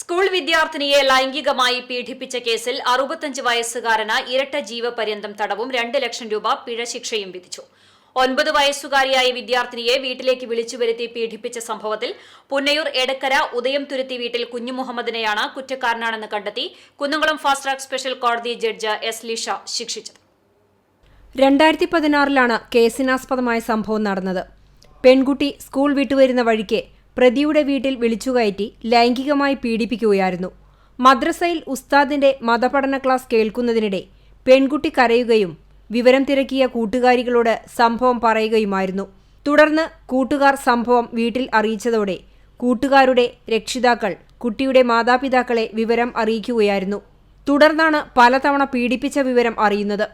School വിദ്യാർത്ഥിനിയെ ലൈംഗികമായി പീഡിപ്പിച്ച കേസിൽ അറുപത്തഞ്ച് വയസ്സുകാരന് ഇരട്ട ജീവപര്യന്തം തടവും രണ്ട് ലക്ഷം രൂപ പിഴ ശിക്ഷയും വിധിച്ചു. ഒൻപത് വയസ്സുകാരിയായ വിദ്യാർത്ഥിനിയെ വീട്ടിലേക്ക് വിളിച്ചുവരുത്തി പീഡിപ്പിച്ച സംഭവത്തിൽ പുന്നയൂർ എടക്കര ഉദയം തുരുത്തി വീട്ടിൽ കുഞ്ഞു മുഹമ്മദിനെയാണ് കുറ്റക്കാരനാണെന്ന് കണ്ടെത്തി കുന്നംകുളം ഫാസ്റ്റ് ട്രാക്ക് സ്പെഷ്യൽ കോടതി ജഡ്ജ് എസ് ലിഷ ശിക്ഷിച്ചത്. രണ്ടായിരത്തി പതിനാറിലാണ് കേസിനാസ്പദമായ സംഭവം നടന്നത്. പെൺകുട്ടി സ്കൂൾ വിട്ടുവരുന്ന വഴിക്ക് പ്രതിയുടെ വീട്ടിൽ വിളിച്ചുകയറ്റി ലൈംഗികമായി പീഡിപ്പിക്കുകയായിരുന്നു. മദ്രസയിൽ ഉസ്താദിന്റെ മതപഠന ക്ലാസ് കേൾക്കുന്നതിനിടെ പെൺകുട്ടി കരയുകയും വിവരം തിരക്കിയ കൂട്ടുകാരികളോട് സംഭവം പറയുകയുമായിരുന്നു. തുടർന്ന് കൂട്ടുകാർ സംഭവം വീട്ടിൽ അറിയിച്ചതോടെ കൂട്ടുകാരുടെ രക്ഷിതാക്കൾ കുട്ടിയുടെ മാതാപിതാക്കളെ വിവരം അറിയിക്കുകയായിരുന്നു. തുടർന്നാണ് പലതവണ പീഡിപ്പിച്ച വിവരം അറിയുന്നത്.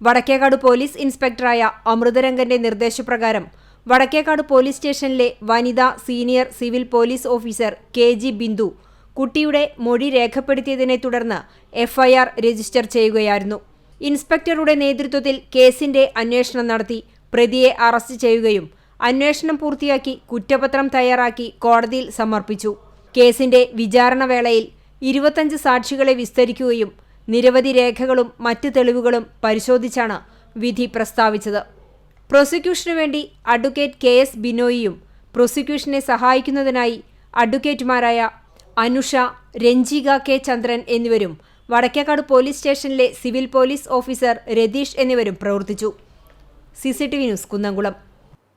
വടക്കേക്കാട് പോലീസ് ഇൻസ്പെക്ടറായ അമൃതരംഗന്റെ നിർദ്ദേശപ്രകാരം വടക്കേക്കാട് പോലീസ് സ്റ്റേഷനിലെ വനിതാ senior civil police officer K G Bindu കുട്ടിയുടെ മൊഴി രേഖപ്പെടുത്തിയതിനെ തുടർന്ന് എഫ്ഐആർ രജിസ്റ്റർ ചെയ്യുകയായിരുന്നു. ഇൻസ്പെക്ടറുടെ നേതൃത്വത്തിൽ കേസിന്റെ അന്വേഷണം നടത്തി പ്രതിയെ അറസ്റ്റ് ചെയ്യുകയും അന്വേഷണം പൂർത്തിയാക്കി കുറ്റപത്രം തയ്യാറാക്കി കോടതിയിൽ സമർപ്പിച്ചു. കേസിന്റെ വിചാരണ വേളയിൽ ഇരുപത്തഞ്ച് സാക്ഷികളെ വിസ്തരിക്കുകയും നിരവധി രേഖകളും മറ്റ് തെളിവുകളും പരിശോധിച്ചാണ് വിധി പ്രസ്താവിച്ചത്. പ്രോസിക്യൂഷനു വേണ്ടി അഡ്വക്കേറ്റ് കെ എസ് ബിനോയിയും പ്രോസിക്യൂഷനെ സഹായിക്കുന്നതിനായി അഡ്വക്കേറ്റുമാരായ അനുഷ രഞ്ജിക കെ ചന്ദ്രൻ എന്നിവരും വടക്കേക്കാട് പോലീസ് സ്റ്റേഷനിലെ സിവിൽ പോലീസ് ഓഫീസർ രതീഷ് എന്നിവരും പ്രവർത്തിച്ചു. C news Kunnamkulam.